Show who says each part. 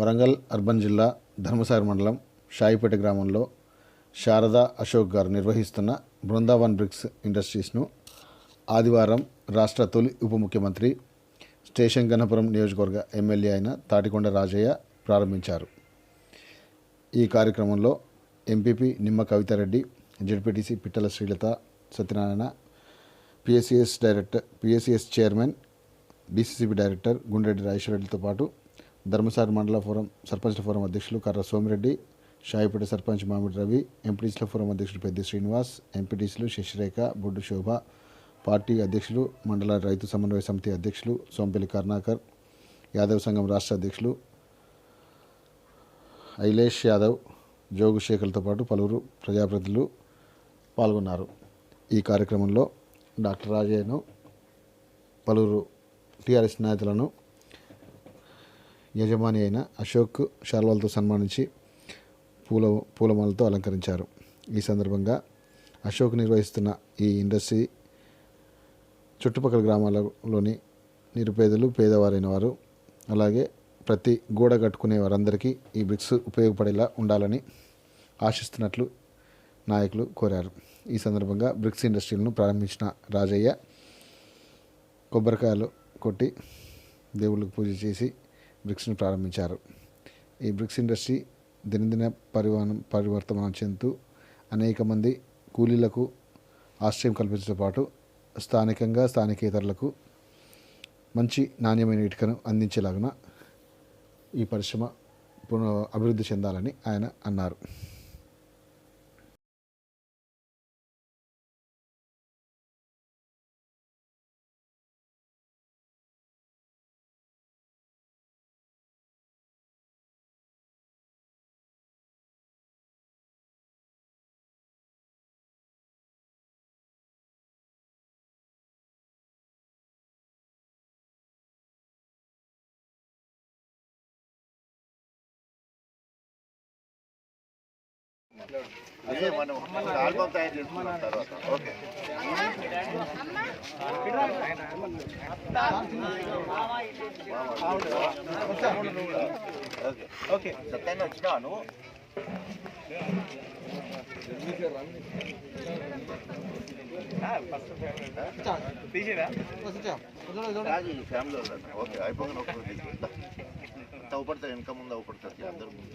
Speaker 1: Warangal urban జిల్లా ధర్మసాగర్ మండలం షాయిపేట గ్రామంలో శారదా అశోక్ గారు నిర్వహిస్తున్న బృందావన్ బ్రిక్స్ ఇండస్ట్రీస్ను ఆదివారం రాష్ట్ర తొలి ఉప ముఖ్యమంత్రి స్టేషన్ గణపురం నియోజకవర్గ ఎమ్మెల్యే అయిన తాటికొండ రాజయ్య ప్రారంభించారు. ఈ కార్యక్రమంలో MPP Nimma Kavitha Reddy ZPTC Pittala Srilatha Satyanarayana PSCS director PSCS chairman BCCB director Gundreddy రాజేశ్వరరెడ్డితో పాటు ధర్మసాగర్ మండల ఫోరం సర్పంచ్ల ఫోరం అధ్యక్షులు కర్ర సోమిరెడ్డి షాయిపేట సర్పంచ్ మామిడి రవి ఎంపీటీసీల ఫోరం అధ్యక్షుడు పెద్ది శ్రీనివాస్ ఎంపీటీసీలు శశిరేఖ బొడ్డు శోభ పార్టీ అధ్యక్షులు మండల రైతు సమన్వయ సమితి అధ్యక్షులు సోంపల్లి కరుణాకర్ యాదవ్ సంఘం రాష్ట్ర అధ్యక్షులు ఐలేష్ యాదవ్ జోగు శేఖర్తో పాటు పలువురు ప్రజాప్రతినిధులు పాల్గొన్నారు. ఈ కార్యక్రమంలో డాక్టర్ రాజయ్యను పలువురు టీఆర్ఎస్ నేతలను యజమాని అయిన అశోక్ శాల్వాలతో సన్మానించి పూల పూలమాలతో అలంకరించారు. ఈ సందర్భంగా అశోక్ నిర్వహిస్తున్న ఈ ఇండస్ట్రీ చుట్టుపక్కల గ్రామాలలోని నిరుపేదలు పేదవారైన వారు అలాగే ప్రతి గోడ కట్టుకునే వారందరికీ ఈ బ్రిక్స్ ఉపయోగపడేలా ఉండాలని ఆశిస్తున్నట్లు నాయకులు కోరారు. ఈ సందర్భంగా బ్రిక్స్ ఇండస్ట్రీలను ప్రారంభించిన రాజయ్య కొబ్బరికాయలు కొట్టి దేవుళ్ళకు పూజ చేసి బ్రిక్స్ను ప్రారంభించారు. ఈ బ్రిక్స్ ఇండస్ట్రీ దినదిన పరివాహనం పరివర్తనం చెందుతూ అనేక మంది కూలీలకు ఆశ్రయం కల్పించడంతో పాటు స్థానికంగా స్థానికేతరులకు మంచి నాణ్యమైన ఇటుకను అందించేలాగున ఈ పరిశ్రమ అభివృద్ధి చెందాలని ఆయన అన్నారు.
Speaker 2: అదే మనం ఆల్బమ్ తయారు చేసుకున్న తర్వాత. ఓకే ఓకే ఓకే సత్యాన్ని వచ్చినా నువ్వు రాజు ఈ ఫ్యామిలీలో ఉన్నారు. ఓకే అయిపోయిన అంత అవపడతారు వెనక ముందు అవపడతారు అందరు ముందు.